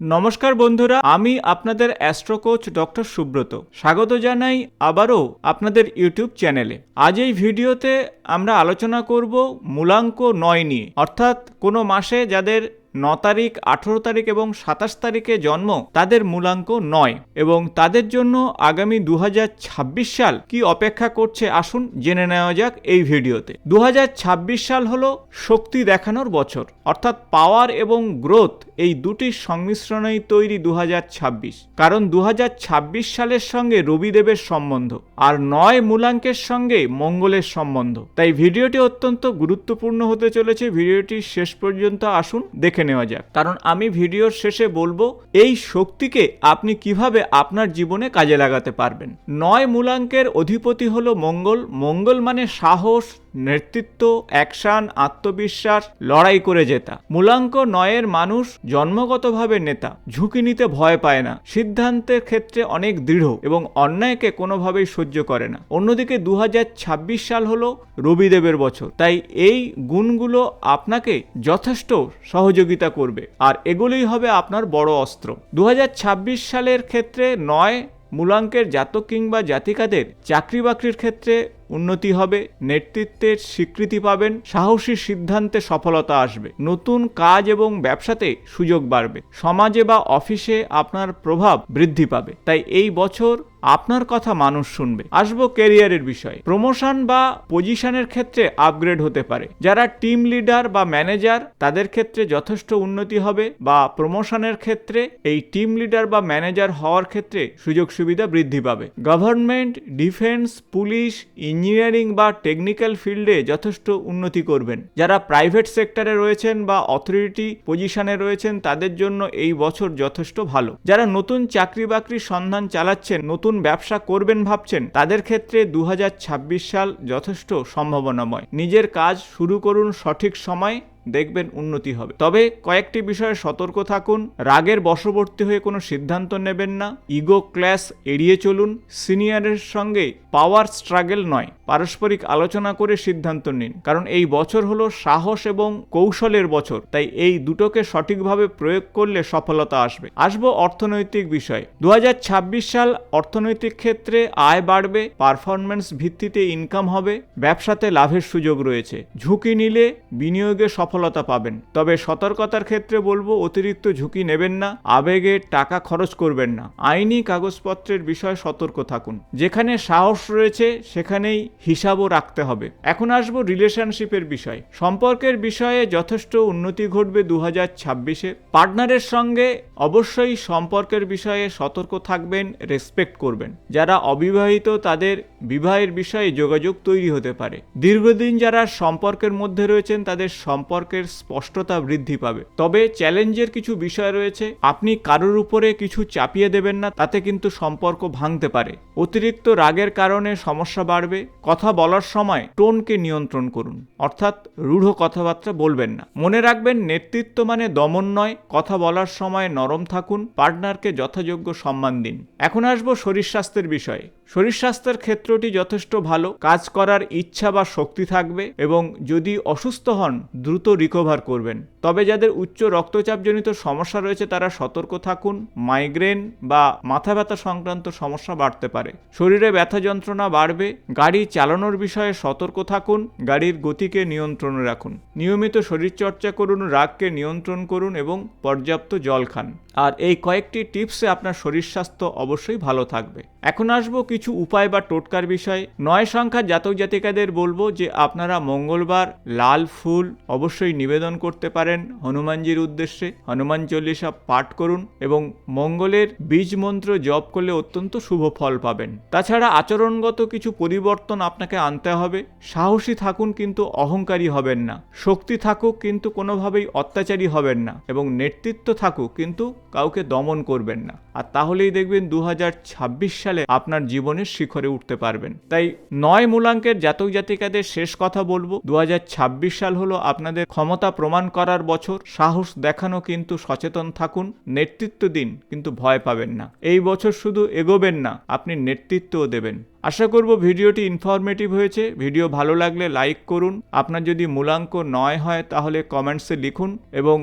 নমস্কার বন্ধুরা, আমি আপনাদের অ্যাস্ট্রো কোচ ডক্টর সুব্রত। স্বাগত জানাই আবারও আপনাদের ইউটিউব চ্যানেলে। আজ এই ভিডিওতে আমরা আলোচনা করব মূলাঙ্ক নয় নিয়ে, অর্থাৎ কোনো মাসে যাদের ন তারিখ, আঠেরো তারিখ এবং সাতাশ তারিখে জন্ম তাদের মূলাঙ্ক নয় এবং তাদের জন্য আগামী দু হাজার ছাব্বিশ সাল কি অপেক্ষা করছে আসুন জেনে নেওয়া যাক এই ভিডিওতে। দু হাজার ছাব্বিশ সাল হলো শক্তি দেখানোর বছর, অর্থাৎ পাওয়ার এবং গ্রোথ এই দুটির সংমিশ্রণেই তৈরি দু হাজার ছাব্বিশ। কারণ দু হাজার ছাব্বিশ সালের সঙ্গে রবিদেবের সম্বন্ধ আর নয় মূলাঙ্কের সঙ্গে মঙ্গলের সম্বন্ধ। তাই ভিডিওটি অত্যন্ত গুরুত্বপূর্ণ হতে চলেছে। ভিডিওটি শেষ পর্যন্ত আসুন দেখে নেওয়া যাক। কারণ আমি ভিডিওর শেষে বলব, এই শক্তিকে আপনি কীভাবে আপনার জীবনে কাজে লাগাতে পারবেন? নয় মূলাঙ্কের অধিপতি হলো মঙ্গল। মঙ্গল মানে সাহস নেতৃত্ব, অ্যাকশন, আত্মবিশ্বাস, লড়াই করে জেতা। মূলাঙ্ক নয়ের মানুষ জন্মগতভাবে নেতা, ঝুঁকি নিতে ভয় পায় না। সিদ্ধান্তের ক্ষেত্রে অনেক দৃঢ় এবং অন্যায়কে কোনোভাবেই সহ্য করে না। অন্যদিকে দু হাজার ছাব্বিশ সাল হলো রবিদেবের বছর। তাই এই গুণগুলো আপনাকে যথেষ্ট সহযোগিতা করবে। আর এগুলোই হবে আপনার বড় অস্ত্র। দু হাজার ছাব্বিশ সালের ক্ষেত্রে নয় মূলাঙ্কের জাতক কিংবা জাতিকাদের চাকরি বাকরির ক্ষেত্রে উন্নতি হবে, নেতৃত্বের স্বীকৃতি পাবেন, সাহসী সিদ্ধান্তে সফলতা আসবে, নতুন কাজ এবং ব্যবসাতে সুযোগ বাড়বে, সমাজে বা অফিসে আপনার প্রভাব বৃদ্ধি পাবে। তাই এই বছর আপনার কথা মানুষ শুনবে। আসব কেরিয়ারের বিষয়ে। প্রমোশন বা পজিশনের ক্ষেত্রে আপগ্রেড হতে পারে। যারা টিম লিডার বা ম্যানেজার, তাদের ক্ষেত্রে যথেষ্ট উন্নতি হবে বা প্রমোশনের ক্ষেত্রে এই টিম লিডার বা ম্যানেজার হওয়ার ক্ষেত্রে সুযোগ সুবিধা বৃদ্ধি পাবে। গভর্নমেন্ট, ডিফেন্স, পুলিশ ইঞ্জিনিয়ারিং বা টেকনিক্যাল ফিল্ডে যথেষ্ট উন্নতি করবেন। যারা প্রাইভেট সেক্টরে রয়েছেন বা অথরিটি পজিশনে রয়েছেন, তাদের জন্য এই বছর যথেষ্ট ভালো। যারা নতুন চাকরি বাকরির সন্ধান চালাচ্ছেন, নতুন ব্যবসা করবেন ভাবছেন, তাদের ক্ষেত্রে দু হাজার ছাব্বিশ সাল যথেষ্ট সম্ভাবনাময়। নিজের কাজ শুরু করুন সঠিক সময় দেখবেন উন্নতি হবে। তবে কয়েকটি বিষয়ে সতর্ক থাকুন। রাগের বশবর্তী হয়ে কোনো সিদ্ধান্ত নেবেন না। ইগো ক্ল্যাশ এড়িয়ে চলুন। সিনিয়রের সঙ্গে পাওয়ার স্ট্রাগেল নয়। পারস্পরিক আলোচনা করে সিদ্ধান্ত নিন, কারণ এই বছর হলো সাহস এবং কৌশলের বছর, তাই এই দুটোকে সঠিকভাবে প্রয়োগ করলে সফলতা আসবে। আসব অর্থনৈতিক বিষয়। দু হাজার ছাব্বিশ সাল অর্থনৈতিক ক্ষেত্রে আয় বাড়বে পারফরমেন্স ভিত্তিতে ইনকাম হবে, ব্যবসাতে লাভের সুযোগ রয়েছে। ঝুঁকি নিলে বিনিয়োগে সফলতা পাবেন। তবে সতর্কতার ক্ষেত্রে বলব, অতিরিক্ত ঝুঁকি নেবেন না, আবেগে টাকা খরচ করবেন না। আইনি কাগজপত্রের বিষয়ে সতর্ক থাকুন। যেখানে সাহস রয়েছে, সেখানেই হিসাবও রাখতে হবে। এখন আসব রিলেশনশিপের বিষয়। সম্পর্কের বিষয়ে যথেষ্ট উন্নতি ঘটবে দু হাজার ছাব্বিশে। পার্টনারের সঙ্গে অবশ্যই সম্পর্কের বিষয়ে সতর্ক থাকবেন রেসপেক্ট করবেন। যারা অবিবাহিত, তাদের বিবাহের বিষয়ে যোগাযোগ তৈরি হতে পারে। দীর্ঘদিন যারা সম্পর্কের মধ্যে রয়েছেন, তাদের সম্পর্কের স্পষ্টতা বৃদ্ধি পাবে। তবে চ্যালেঞ্জের কিছু বিষয় রয়েছে। আপনি কারোর উপরে কিছু চাপিয়ে দেবেন না, তাতে কিন্তু সম্পর্ক ভাঙতে পারে। অতিরিক্ত রাগের কারণে সমস্যা বাড়বে। কথা বলার সময় টোনকে নিয়ন্ত্রণ করুন। অর্থাৎ রূঢ় কথাবার্তা বলবেন না। মনে রাখবেন, নেতৃত্ব মানে দমন নয়। কথা বলার সময় নরম থাকুন, পার্টনারকে যথাযোগ্য সম্মান দিন। এখন আসব শরীর স্বাস্থ্যের বিষয়ে। শরীর স্বাস্থ্যের ক্ষেত্রটি যথেষ্ট ভালো। কাজ করার ইচ্ছা বা শক্তি থাকবে এবং যদি অসুস্থ হন, দ্রুত রিকভার করবেন। তবে যাদের উচ্চ রক্তচাপজনিত সমস্যা রয়েছে, তারা সতর্ক থাকুন। মাইগ্রেন বা মাথা ব্যথা সংক্রান্ত সমস্যা বাড়তে পারে। শরীরে ব্যথা যন্ত্রণা বাড়বে। গাড়ি চালানোর বিষয়ে সতর্ক থাকুন, গাড়ির গতিকে নিয়ন্ত্রণে রাখুন। নিয়মিত শরীরচর্চা করুন, রাগকে নিয়ন্ত্রণ করুন এবং পর্যাপ্ত জল খান। আর এই কয়েকটি টিপসে আপনার শরীর স্বাস্থ্য অবশ্যই ভালো থাকবে। এখন আসব কিছু উপায় বা টোটকার বিষয়। নয় সংখ্যার জাতক জাতিকাদের বলব যে আপনারা মঙ্গলবার লাল ফুল অবশ্যই নিবেদন করতে পারেন হনুমানজির উদ্দেশ্যে। হনুমান চল্লিশা পাঠ করুন এবং মঙ্গলের বীজ মন্ত্র জপ করলে অত্যন্ত শুভ ফল পাবেন। তাছাড়া আচরণগত কিছু পরিবর্তন আপনাকে আনতে হবে। সাহসী থাকুন কিন্তু অহংকারী হবেন না। শক্তি থাকুক কিন্তু কোনোভাবেই অত্যাচারী হবেন না। এবং নেতৃত্ব থাকুক কিন্তু কাউকে দমন করবেন না। আর তাহলেই দেখবেন দু হাজার ছাব্বিশ সালে আপনার জীবনের শিখরে উঠতে পারবেন। তাই নয় মূলাঙ্কের জাতক জাতিকাদের শেষ কথা বলব দু হাজার ছাব্বিশ সাল হলো আপনাদের ক্ষমতা প্রমাণ করার বছর, সাহস দেখানো কিন্তু সচেতন থাকুন, নেতৃত্ব দিন, কিন্তু ভয় পাবেন না। এই বছর শুধু এগোবেন না, আপনি নেতৃত্বও দেবেন। আশা করব ভিডিওটি ইনফরমেটিভ হয়েছে, ভিডিও ভালো লাগলে লাইক করুন, আপনার যদি মূলাঙ্ক নয় হয় তাহলে কমেন্টসে লিখুন, এবং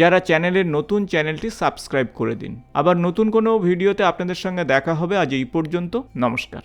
যারা চ্যানেলের নতুন চ্যানেলটি সাবস্ক্রাইব করে দিন। আবার নতুন কোন কোনো ভিডিওতে আপনাদের সঙ্গে দেখা হবে। আজ এই পর্যন্ত নমস্কার।